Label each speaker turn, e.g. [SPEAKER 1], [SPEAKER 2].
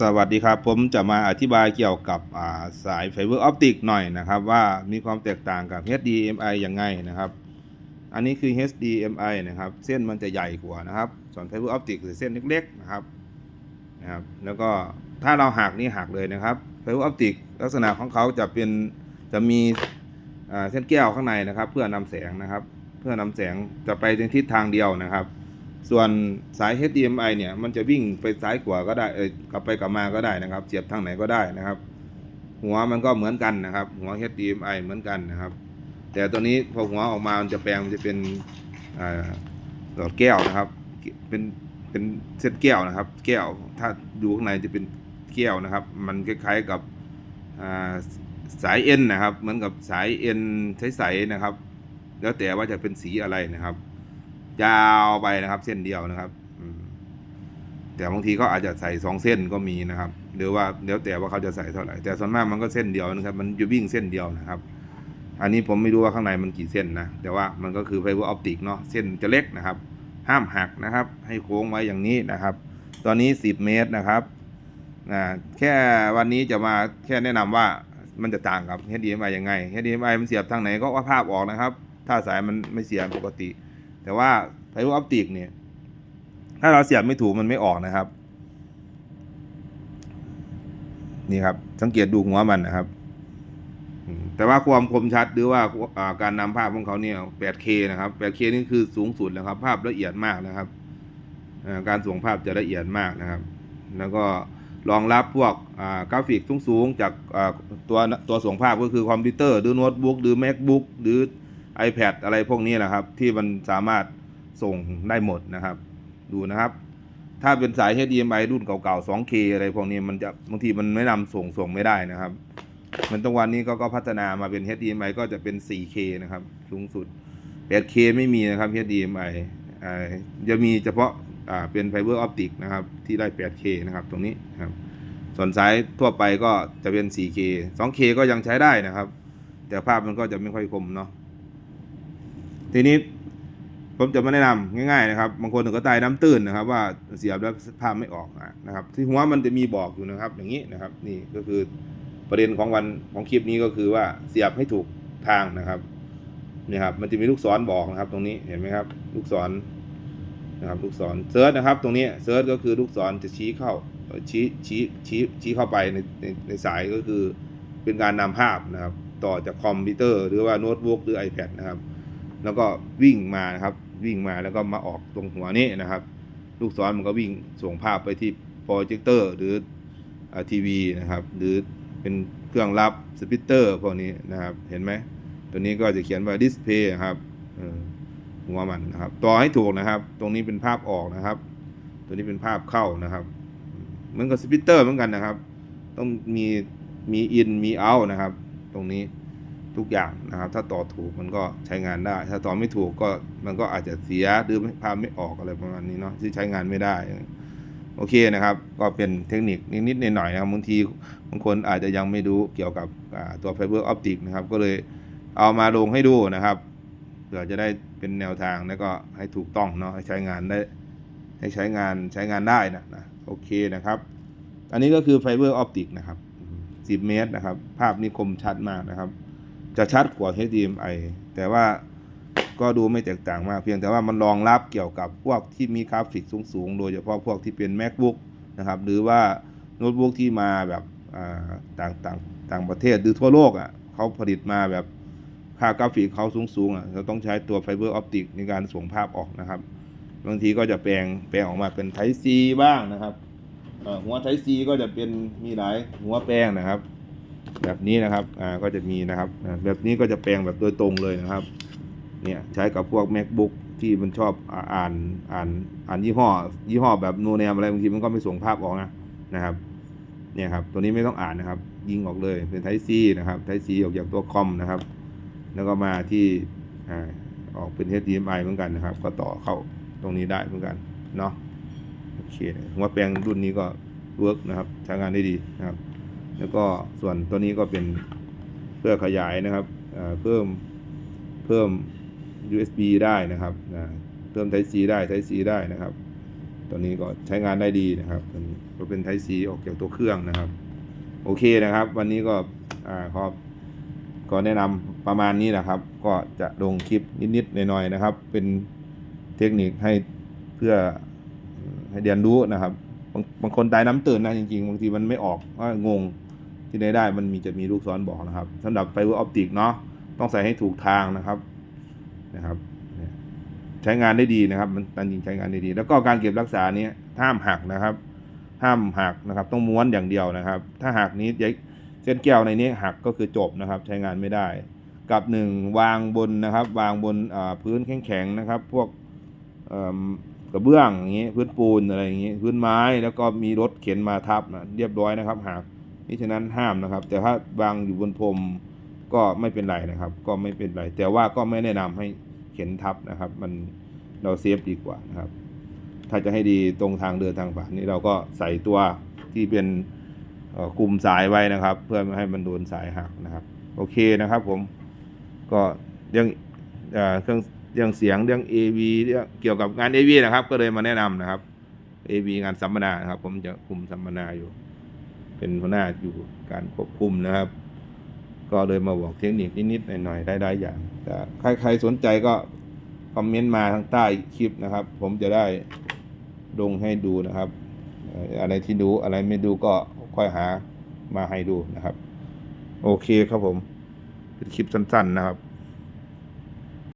[SPEAKER 1] สวัสดีครับ ผมจะมาอธิบายเกี่ยวกับาสายไฟเบอร์ออปติกหน่อยนะครับ ว่ามีความแตกต่างกับ HDMI ยังไงนะครับ อันนี้คือ HDMI นะครับ เส้นมันจะใหญ่กว่านะครับ ส่วนไฟเบอร์ออปติกคือเส้นเล็กๆนะครับนะครับ แล้วก็ถ้าเราหักนี่หักเลยนะครับไฟเบอร์ออปติกลักษณะของเขาจะเป็นจะมีเส้นแก้วข้างในนะครับ เพื่อนำแสงนะครับ เพื่อนำแสงจะไปในทิศทางเดียวนะครับ ส่วนสาย HDMI เนี่ยมันจะวิ่งไปซ้ายขวาก็ได้เออกลับไปกลับมาก็ได้นะครับ เสียบทางไหนก็ได้นะครับ หัวมันก็เหมือนกันนะครับ หัว HDMI เหมือนกันนะครับ แต่ตัวนี้พอหัวออกมามันจะแปลงมันจะเป็นหลอดแก้วนะครับ เป็นเป็นเส้นแก้วนะครับ แก้วถ้าดูข้างในจะเป็นแก้วนะครับ มันคล้ายๆกับสายเอ็นนะครับ เหมือนกับสายเอ็นใสๆนะครับ แล้วแต่ว่าจะเป็นสีอะไรนะครับ ยาวไปนะครับ เส้นเดียวนะครับแต่บางทีก็อาจจะใส่สองเส้นก็มีนะครับหรือว่าเดี๋ยวแต่ว่าเขาจะใส่เท่าไหร่แต่ส่วนมากมันก็เส้นเดียวนะครับ มันจะวิ่งเส้นเดียวนะครับ อันนี้ผมไม่รู้ว่าข้างในมันกี่เส้นนะแต่ว่ามันก็คือไฟเบอร์ออปติกเนาะเส้นจะเล็กนะครับ ห้ามหักนะครับ ให้โค้งไว้อย่างนี้นะครับ ตอนนี้ 10 เมตรนะครับอ่าแค่วันนี้จะมาแค่แนะนำว่ามันจะต่างกับ HDMI ยังไง HDMI มันเสียบทางไหนก็ว่าภาพออกนะครับ ถ้าสายมันไม่เสียบปกติ แต่ว่าไฟเบอร์ออปติกเนี่ย ถ้าเราเสียบไม่ถูกมันไม่ออกนะครับ นี่ครับ สังเกตดูหัวมันนะครับ แต่ว่าความคมชัดหรือว่าการนำภาพของเขาเนี่ย 8K นะครับ 8K นี่คือสูงสุดแล้วครับ ภาพละเอียดมากนะครับการส่งภาพจะละเอียดมากนะครับ แล้วก็รองรับพวกกราฟิกสูงๆจากตัวตัวส่งภาพก็คือคอมพิวเตอร์ หรือโน้ตบุ๊กหรือ macbook หรือ iPad อะไรพวกนี้แหละครับ ที่มันสามารถส่งได้หมดนะครับ ดูนะครับ ถ้าเป็นสาย HDMI รุ่นเก่าๆ 2K อะไรพวกนี้มันจะบางทีมันไม่นำส่งส่งไม่ได้นะครับ มันตรงวันนี้ก็ก็พัฒนามาเป็น HDMI ก็จะเป็น 4K นะครับ สูงสุด 8K ไม่มีนะครับ HDMI จะมีเฉพาะาเป็นไฟเบอร์ออปติกนะครับ ที่ได้ 8K นะครับ ตรงนี้นครับ ส่วนสายทั่วไปก็จะเป็น 4K 2K ก็ยังใช้ได้นะครับ แต่ภาพมันก็จะไม่ค่อยคมเนาะ ทีนี้ผมจะมาแนะนำง่ายๆนะครับบางคนถึงก็ตายน้ำตื้นนะครับ ว่าเสียบแล้วภาพไม่ออกนะครับ ที่หัวมันจะมีบอกอยู่นะครับ อย่างนี้นะครับ นี่ก็คือประเด็นของวันของคลิปนี้ก็คือว่าเสียบให้ถูกทางนะครับนี่ครับมันจะมีลูกศรบอกนะครับ ตรงนี้เห็นไหมครับ ลูกศรนะครับ ลูกศรเซิร์ชนะครับ ตรงนี้เซิร์ชก็คือลูกศรจะชี้เข้าชี้ชี้ชี้ชี้เข้าไปในในในสายก็คือเป็นการนำภาพนะครับ ต่อจากคอมพิวเตอร์ หรือว่าโน้ตบุ๊กหรือ iPad นะครับ แล้วก็วิ่งมานะครับ วิ่งมาแล้วก็มาออกตรงหัวนี้นะครับ ลูกศรมันก็วิ่งส่งภาพไปที่โปรเจคเตอร์หรือทีวีนะครับ หรือเป็นเครื่องรับสปิเตอร์พวกนี้นะครับ เห็นไหมตัวนี้ก็จะเขียนว่าดิสเพย์ครับหัวมันนะครับ ต่อให้ถูกนะครับ ตรงนี้เป็นภาพออกนะครับ ตัวนี้เป็นภาพเข้านะครับเหมือนกับสปิเตอร์เหมือนกันนะครับ ต้องมีมีอินมีเอานะครับ ตรงนี้ ทุกอย่างนะครับ ถ้าต่อถูกมันก็ใช้งานได้ ถ้าต่อไม่ถูกก็มันก็อาจจะเสียหรือภาพไม่ออกอะไรประมาณนี้เนาะที่ใช้งานไม่ได้โอเคนะครับ ก็เป็นเทคนิคนิดๆหน่อยๆนะครับบางทีบางคนอาจจะยังไม่รู้เกี่ยวกับตัวไฟเบอร์ออปติกนะครับ ก็เลยเอามาลงให้ดูนะครับเผื่อจะได้เป็นแนวทางแล้วก็ให้ถูกต้องเนาะให้ใช้งานได้ให้ใช้งานใช้งานได้นะนะโอเคนะครับ อันนี้ก็คือไฟเบอร์ออปติกนะครับ 10 เมตรนะครับ ภาพนี้คมชัดมากนะครับ จะชัดกว่า HDMI แต่ว่าก็ดูไม่แตกต่างมากเพียงแต่ว่ามันรองรับเกี่ยวกับพวกที่มีกราฟิกสูงๆ โดยเฉพาะพวกที่เป็น macbook นะครับ หรือว่าโน้ตบุ๊กที่มาแบบต่างต่างต่างประเทศหรือทั่วโลกอะเขาผลิตมาแบบค่ากราฟิกเขาสูงๆอะเราต้องใช้ตัวไฟเบอร์ออปติกในการส่งภาพออกนะครับ บางทีก็จะแปลงแปลงออกมาเป็นไทซีบ้างนะครับหัวไทซีก็จะเป็นมีหลายหัวแปลงนะครับ แบบนี้นะครับอ่าก็จะมีนะครับแบบนี้ก็จะแปลงแบบโดยตรงเลยนะครับเนี่ยใช้กับพวก macbook ที่มันชอบอ่านอ่านอ่านยี่ห้อ ยี่ห้อแบบโนแนมอะไรบางทีมันก็ไม่ส่งภาพออกนะนะครับเนี่ยครับตัวนี้ไม่ต้องอ่านนะครับ ยิงออกเลยเป็นไทซีนะครับไทซีออกจากตัวคอมนะครับ แล้วก็มาที่อ่าออกเป็น HDMI เหมือนกันนะครับ ก็ต่อเข้าตรงนี้ได้เหมือนกันเนาะโอเคหัวแปลงรุ่นนี้ก็เวิร์กนะครับใช้งานได้ดีนะครับ แล้วก็ส่วนตัวนี้ก็เป็นเพื่อขยายนะครับเพิ่มเพิ่ม USB ได้นะครับเพิ่ม Type C ได้ Type C ได้นะครับ ตัวนี้ก็ใช้งานได้ดีนะครับตัวนี้เป็นไทซีออกจากตัวเครื่องนะครับ โอเคนะครับ วันนี้ก็ขอก็แนะนำประมาณนี้นะครับ ก็จะลงคลิปนิดๆหน่อยๆนะครับ เป็นเทคนิคให้เพื่อให้เรียนรู้นะครับบางบางคนตายน้ำตื่นนะจริงๆบางทีมันไม่ออกว่างง ที่ไหนได้มันมีจะมีลูกศรบอกนะครับสำหรับไฟเบอร์ออปติกเนาะต้องใส่ให้ถูกทางนะครับนะครับใช้งานได้ดีนะครับ มันจริงใช้งานได้ดี แล้วก็การเก็บรักษาเนี้ยห้ามหักนะครับ ห้ามหักนะครับ ต้องม้วนอย่างเดียวนะครับ ถ้าหักนี้เส้นแก้วในนี้หักก็คือจบนะครับ ใช้งานไม่ได้ กับหนึ่งวางบนนะครับ วางบนพื้นแข็งๆนะครับ พวกกระเบื้องอย่างนี้พื้นปูนอะไรอย่างนี้พื้นไม้แล้วก็มีรถเข็นมาทับนะเรียบร้อยนะครับหัก นี่ฉะนั้นห้ามนะครับ แต่ถ้าวางอยู่บนพรมก็ไม่เป็นไรนะครับ ก็ไม่เป็นไร แต่ว่าก็ไม่แนะนำให้เข็นทับนะครับ มันเราเซฟดีกว่านะครับ ถ้าจะให้ดีตรงทางเดินทางผ่านนี่เราก็ใส่ตัวที่เป็นเอ่อคุมสายไว้นะครับ เพื่อไม่ให้มันโดนสายหักนะครับ โอเคนะครับผมก็เรื่องเอ่อเครื่องเรื่องเสียงเรื่อง AV เรื่องเกี่ยวกับงาน AV นะครับ ก็เลยมาแนะนำนะครับ AV งานสัมมนานะครับ ผมจะคุมสัมมนาอยู่ เป็นหัวหน้าอยู่การควบคุมนะครับ ก็เลยมาบอกเทคนิคนิดๆหน่อยๆได้ได้อย่างแต่ใครใครสนใจก็คอมเมนต์มาทางใต้คลิปนะครับ ผมจะได้ลงให้ดูนะครับ อะไรที่ดูอะไรไม่ดูก็ค่อยหามาให้ดูนะครับ โอเคครับผมเป็นคลิปสั้น ๆนะครับ